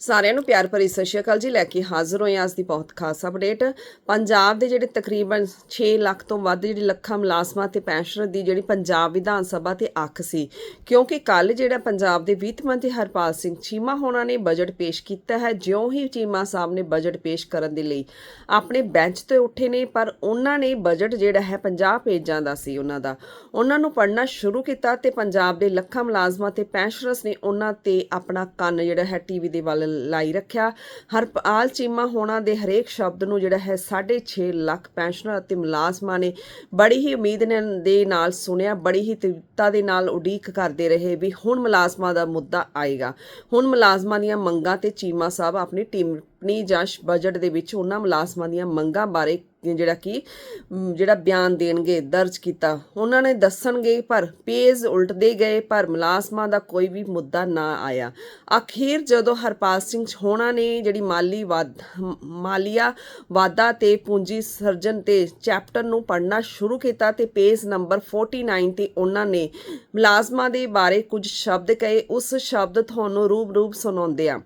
ਸਾਰਿਆਂ ਨੂੰ ਪਿਆਰ ਭਰੀ ਸਤਿ ਸ਼੍ਰੀ ਅਕਾਲ ਜੀ। ਲੈ ਕੇ ਹਾਜ਼ਰ ਹੋਏ ਅੱਜ ਦੀ ਬਹੁਤ ਖਾਸ ਅਪਡੇਟ। ਪੰਜਾਬ ਦੇ ਜਿਹੜੇ ਤਕਰੀਬਨ 6 ਲੱਖ ਤੋਂ ਵੱਧ ਜਿਹੜੀ ਲੱਖਾਂ ਮੁਲਾਜ਼ਮਾਂ ਤੇ ਪੈਨਸ਼ਨਰ ਦੀ ਜਿਹੜੀ ਪੰਜਾਬ ਵਿਧਾਨ ਸਭਾ ਤੇ ਅੱਖ ਸੀ। ਕਿਉਂਕਿ ਕੱਲ ਜਿਹੜਾ ਪੰਜਾਬ ਦੇ ਵਿੱਤ ਮੰਤਰੀ ਹਰਪਾਲ ਸਿੰਘ ਚੀਮਾ ਹੋਣਾ ਨੇ ਬਜਟ ਪੇਸ਼ ਕੀਤਾ ਹੈ, ਜਿਉਂ ਹੀ ਚੀਮਾ ਸਾਹਿਬ ਨੇ ਬਜਟ ਪੇਸ਼ ਕਰਨ ਦੇ ਲਈ ਆਪਣੇ ਬੈਂਚ ਤੇ ਉੱਠੇ ਨੇ, ਪਰ ਉਹਨਾਂ ਨੇ ਬਜਟ ਜਿਹੜਾ ਹੈ 50 ਪੇਜਾਂ ਦਾ ਸੀ ਉਹਨਾਂ ਦਾ। ਉਹਨਾਂ ਨੂੰ ਪੜ੍ਹਨਾ ਸ਼ੁਰੂ ਕੀਤਾ ਤੇ ਪੰਜਾਬ ਦੇ ਲੱਖਾਂ ਮੁਲਾਜ਼ਮਾਂ ਤੇ ਪੈਨਸ਼ਨਰਸ ਨੇ ਉਹਨਾਂ ਤੇ ਆਪਣਾ ਕੰਨ ਜਿਹੜਾ ਹੈ ਟੀਵੀ ਦੇ ਵੱਲ ਲਾਈ ਰੱਖਿਆ। ਹਰਪਾਲ ਚੀਮਾ ਹੋਣਾ ਦੇ ਹਰੇਕ ਸ਼ਬਦ ਨੂੰ ਜਿਹੜਾ ਹੈ 6.5 ਲੱਖ ਪੈਨਸ਼ਨਰ ਅਤੇ ਮੁਲਾਜ਼ਮਾਂ ਨੇ ਬੜੀ ਹੀ ਉਮੀਦ ਦੇ ਨਾਲ ਸੁਣਿਆ, ਬੜੀ ਹੀ ਤ੍ਰਿਪਤਾ ਦੇ ਨਾਲ ਉਡੀਕ ਕਰਦੇ ਰਹੇ ਵੀ ਹੁਣ ਮੁਲਾਜ਼ਮਾਂ ਦਾ ਮੁੱਦਾ ਆਏਗਾ। ਹੁਣ ਮੁਲਾਜ਼ਮਾਂ ਦੀਆਂ ਮੰਗਾਂ ਤੇ ਚੀਮਾ ਸਾਹਿਬ ਆਪਣੀ ਟਿੱਪਣੀ ਜਾਂ ਬਜਟ ਦੇ ਵਿੱਚ ਉਹਨਾਂ ਮੁਲਾਜ਼ਮਾਂ ਦੀਆਂ ਮੰਗਾਂ ਬਾਰੇ ਜਿਹੜਾ ਕਿ ਜਿਹੜਾ ਬਿਆਨ ਦੇਣਗੇ, ਦਰਜ ਕੀਤਾ। ਉਹਨਾਂ ਨੇ ਦੱਸਣਗੇ, ਪਰ ਪੇਜ ਉਲਟਦੇ ਗਏ, ਪਰ ਮੁਲਾਜ਼ਮਾਂ ਦਾ ਕੋਈ ਵੀ ਮੁੱਦਾ ਨਾ ਆਇਆ। ਅਖੀਰ ਜਦੋਂ ਹਰਪਾਲ ਸਿੰਘ ਹੋਣਾ ਨੇ ਜਿਹੜੀ ਮਾਲੀ ਵਾਧ ਮਾਲੀਆ ਵਾਧਾ ਤੇ ਪੂੰਜੀ ਸਰਜਨ ਤੇ ਚੈਪਟਰ ਨੂੰ ਪੜ੍ਹਨਾ ਸ਼ੁਰੂ ਕੀਤਾ ਤੇ ਪੇਜ ਨੰਬਰ 49 ਤੇ ਉਹਨਾਂ ਨੇ ਮੁਲਾਜ਼ਮਾਂ ਦੇ ਬਾਰੇ ਕੁਝ ਸ਼ਬਦ ਕਹੇ, ਉਸ ਸ਼ਬਦ ਤੁਹਾਨੂੰ ਰੂਪ-ਰੂਪ ਸੁਣਾਉਂਦੇ ਆ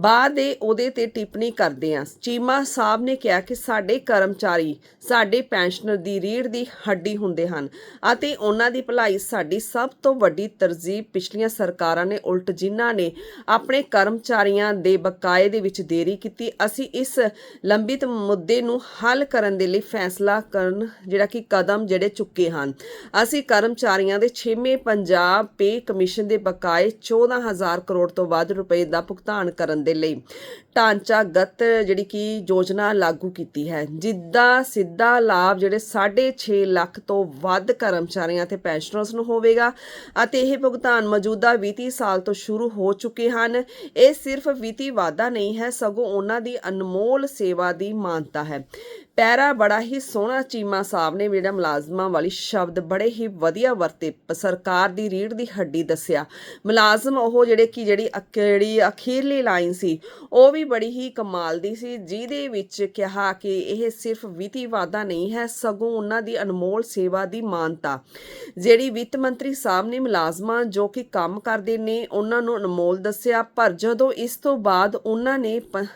ਬਾਅਦ ਦੇ ਉਹਦੇ ਤੇ ਟਿੱਪਣੀ ਕਰਦੇ ਆ ਚੀਮਾ ਸਾਹਿਬ ਨੇ ਕਿਹਾ ਕਿ ਸਾਡੇ ਕਰਮਚਾਰੀ ਸਾਡੇ ਪੈਨਸ਼ਨਰ ਦੀ ਰੀੜ ਦੀ ਹੱਡੀ ਹੁੰਦੇ ਹਨ ਅਤੇ ਉਹਨਾਂ ਦੀ ਭਲਾਈ ਸਾਡੀ ਸਭ ਤੋਂ ਵੱਡੀ ਤਰਜੀਹ ਪਿਛਲੀਆਂ ਸਰਕਾਰਾਂ ਨੇ ਉਲਟ ਜਿਨ੍ਹਾਂ ਨੇ ਆਪਣੇ ਕਰਮਚਾਰੀਆਂ ਦੇ ਬਕਾਏ ਦੇ ਵਿੱਚ ਦੇਰੀ ਕੀਤੀ। ਅਸੀਂ ਇਸ ਲੰਬਿਤ ਮੁੱਦੇ ਨੂੰ ਹੱਲ ਕਰਨ ਦੇ ਲਈ ਫੈਸਲਾ ਕਰਨ ਜਿਹੜਾ ਕਿ ਕਦਮ ਜਿਹੜੇ ਚੁੱਕੇ ਹਨ। ਅਸੀਂ ਕਰਮਚਾਰੀਆਂ ਦੇ 6ਵੇਂ ਪੰਜਾਬ ਪੇ ਕਮਿਸ਼ਨ ਦੇ ਬਕਾਏ 14000 ਕਰੋੜ ਤੋਂ ਵੱਧ ਰੁਪਏ ਦਾ ਭੁਗਤਾਨ ਕਰਨ ਦੇ ਲਈ ਢਾਂਚਾਗਤ ਜਿਹੜੀ ਕਿ ਯੋਜਨਾ ਲਾਗੂ ਕੀਤੀ ਹੈ, ਜਿੱਦਾਂ ਸਿੱਧਾ ਲਾਭ ਜਿਹੜੇ 6.5 ਲੱਖ ਤੋਂ ਵੱਧ ਕਰਮਚਾਰੀਆਂ ਤੇ ਪੈਨਸ਼ਨਰਸ ਨੂੰ ਹੋਵੇਗਾ ਅਤੇ ਇਹ ਭੁਗਤਾਨ ਮੌਜੂਦਾ ਵਿੱਤੀ ਸਾਲ ਤੋਂ ਸ਼ੁਰੂ ਹੋ ਚੁੱਕੇ ਹਨ। ਇਹ ਸਿਰਫ ਵਿੱਤੀ ਵਾਧਾ ਨਹੀਂ ਹੈ, ਸਗੋਂ ਉਹਨਾਂ ਦੀ ਅਨਮੋਲ ਸੇਵਾ ਦੀ ਮਾਨਤਾ ਹੈ। ਪੈਰਾ ਬੜਾ ਹੀ ਸੋਹਣਾ ਚੀਮਾ ਸਾਹਿਬ ਨੇ ਜਿਹੜਾ ਮੁਲਾਜ਼ਮਾਂ ਵਾਲੀ ਸ਼ਬਦ ਬੜੇ ਹੀ ਵਧੀਆ ਵਰਤੇ ਸਰਕਾਰ ਦੀ ਰੀੜ ਦੀ ਹੱਡੀ ਦੱਸਿਆ। ਮੁਲਾਜ਼ਮ ਉਹ ਜਿਹੜੇ ਕਿ ਜਿਹੜੀ ਅਕ- ਜਿਹੜੀ ਅਖੀਰਲੀ ਲਾਈਨ ਸੀ, ਉਹ ਵੀ ਬੜੀ ਹੀ ਕਮਾਲ ਦੀ ਸੀ, ਜਿਹਦੇ ਵਿੱਚ ਕਿਹਾ ਕਿ ਇਹ ਸਿਰਫ ਵਿੱਤੀ ਵਾਧਾ ਨਹੀਂ ਹੈ, ਸਗੋਂ ਉਹਨਾਂ ਦੀ ਅਨਮੋਲ ਸੇਵਾ ਦੀ ਮਾਨਤਾ। ਜਿਹੜੀ ਵਿੱਤ ਮੰਤਰੀ ਸਾਹਿਬ ਨੇ ਮੁਲਾਜ਼ਮਾਂ ਜੋ ਕਿ ਕੰਮ ਕਰਦੇ ਨੇ, ਉਹਨਾਂ ਨੂੰ ਅਨਮੋਲ ਦੱਸਿਆ, ਪਰ ਜਦੋਂ ਇਸ ਤੋਂ ਬਾਅਦ ਉਹਨਾਂ ਨੇ ਪ-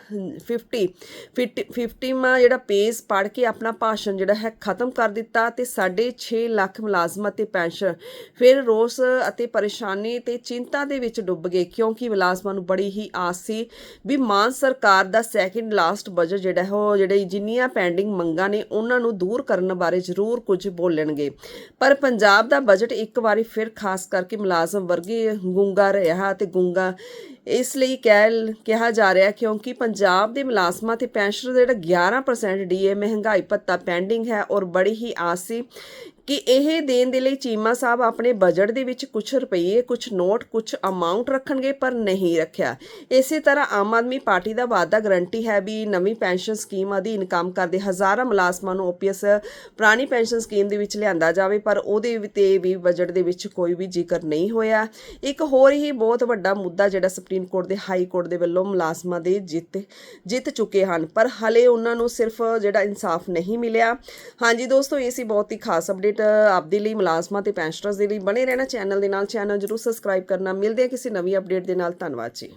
50 50 50ਵਾਂ ਜਿਹੜਾ ਪੇਜ ਪੜ੍ਹ ਕੇ ਆਪਣਾ ਭਾਸ਼ਣ ਜਿਹੜਾ ਹੈ ਖਤਮ ਕਰ ਦਿੱਤਾ ਤੇ 6.5 ਲੱਖ ਮੁਲਾਜ਼ਮਾਂ ਅਤੇ ਪੈਨਸ਼ਨ। ਫਿਰ ਰੋਸ ਅਤੇ ਪਰੇਸ਼ਾਨੀ ਤੇ ਚਿੰਤਾ ਦੇ ਵਿੱਚ ਡੁੱਬ ਗਏ, ਕਿਉਂਕਿ ਮੁਲਾਜ਼ਮਾਂ ਨੂੰ ਬੜੀ ਹੀ ਆਸ ਸੀ ਵੀ ਮਾਨ ਸਰਕਾਰ ਦਾ ਸੈਕਿੰਡ ਲਾਸਟ ਬਜਟ ਜਿਹੜਾ ਹੈ, ਉਹ ਜਿਹੜੇ ਜਿੰਨੀਆਂ ਪੈਂਡਿੰਗ ਮੰਗਾਂ ਨੇ, ਉਹਨਾਂ ਨੂੰ ਦੂਰ ਕਰਨ ਬਾਰੇ ਜ਼ਰੂਰ ਕੁਝ ਬੋਲਣਗੇ। ਪਰ ਪੰਜਾਬ ਦਾ ਬਜਟ ਇੱਕ ਵਾਰੀ ਫਿਰ ਖਾਸ ਕਰਕੇ ਮੁਲਾਜ਼ਮ ਵਰਗੇ ਗੁੰਗਾ ਰਿਹਾ ਤੇ ਗੁੰਗਾ ਇਸ ਲਈ ਕਹਿ ਕਿਹਾ ਜਾ ਰਿਹਾ ਕਿਉਂਕਿ ਪੰਜਾਬ ਦੇ ਮੁਲਾਜ਼ਮਾਂ ਤੇ ਪੈਨਸ਼ਨਰ ਦਾ ਜਿਹੜਾ 11% ਡੀਏ ਮਹਿੰਗਾਈ ਭੱਤਾ ਪੈਂਡਿੰਗ ਹੈ ਔਰ ਬੜੀ ਹੀ ਆਸ ਸੀ ਕਿ ਇਹ ਦੇਣ ਦੇ ਲਈ ਚੀਮਾ ਸਾਹਿਬ ਆਪਣੇ ਬਜਟ ਦੇ ਵਿੱਚ ਕੁਝ ਰੁਪਏ ਕੁਝ ਨੋਟ ਕੁਝ ਅਮਾਉਂਟ ਰੱਖਣਗੇ, ਪਰ ਨਹੀਂ ਰੱਖਿਆ। ਇਸੇ ਤਰ੍ਹਾਂ ਆਮ ਆਦਮੀ ਪਾਰਟੀ ਦਾ ਵਾਅਦਾ ਗਰੰਟੀ ਹੈ ਵੀ ਨਵੀਂ ਪੈਨਸ਼ਨ ਸਕੀਮ ਅਧੀਨ ਕੰਮ ਕਰਦੇ ਹਜ਼ਾਰਾਂ ਮੁਲਾਜ਼ਮਾਂ ਨੂੰ ਓਪੀਐਸ ਪੁਰਾਣੀ ਪੈਨਸ਼ਨ ਸਕੀਮ ਦੇ ਵਿੱਚ ਲਿਆਂਦਾ ਜਾਵੇ, ਪਰ ਉਹਦੇ ਤੇ ਵੀ ਬਜਟ ਦੇ ਵਿੱਚ ਕੋਈ ਵੀ ਜ਼ਿਕਰ ਨਹੀਂ ਹੋਇਆ। ਇੱਕ ਹੋਰ ਹੀ ਬਹੁਤ ਵੱਡਾ ਮੁੱਦਾ ਜਿਹੜਾ ਸੁਪਰੀਮ ਕੋਰਟ ਦੇ ਹਾਈ ਕੋਰਟ ਦੇ ਵੱਲੋਂ ਮੁਲਾਜ਼ਮਾਂ ਦੇ ਜਿੱਤ ਜਿੱਤ ਚੁੱਕੇ ਹਨ, ਪਰ ਹਲੇ ਉਹਨਾਂ ਨੂੰ ਸਿਰਫ ਜਿਹੜਾ ਇਨਸਾਫ ਨਹੀਂ ਮਿਲਿਆ। ਹਾਂਜੀ ਦੋਸਤੋ, ਇਹ ਸੀ ਬਹੁਤ ਹੀ ਖਾਸ ਅਪਡੇਟ ਅਪਡੇਟ ਆਪਦੇ ਲਈ ਮੁਲਾਜ਼ਮਾਂ ਤੇ ਪੈਨਸ਼ਨਰਸ ਦੇ ਲਈ ਬਣੇ ਰਹਿਣਾ ਚੈਨਲ ਦੇ ਨਾਲ ਚੈਨਲ ਜਰੂਰ ਸਬਸਕ੍ਰਾਈਬ ਕਰਨਾ। ਮਿਲਦੇ ਆ ਕਿਸੇ ਨਵੀਂ ਅਪਡੇਟ ਦੇ ਨਾਲ। ਧੰਨਵਾਦ ਜੀ।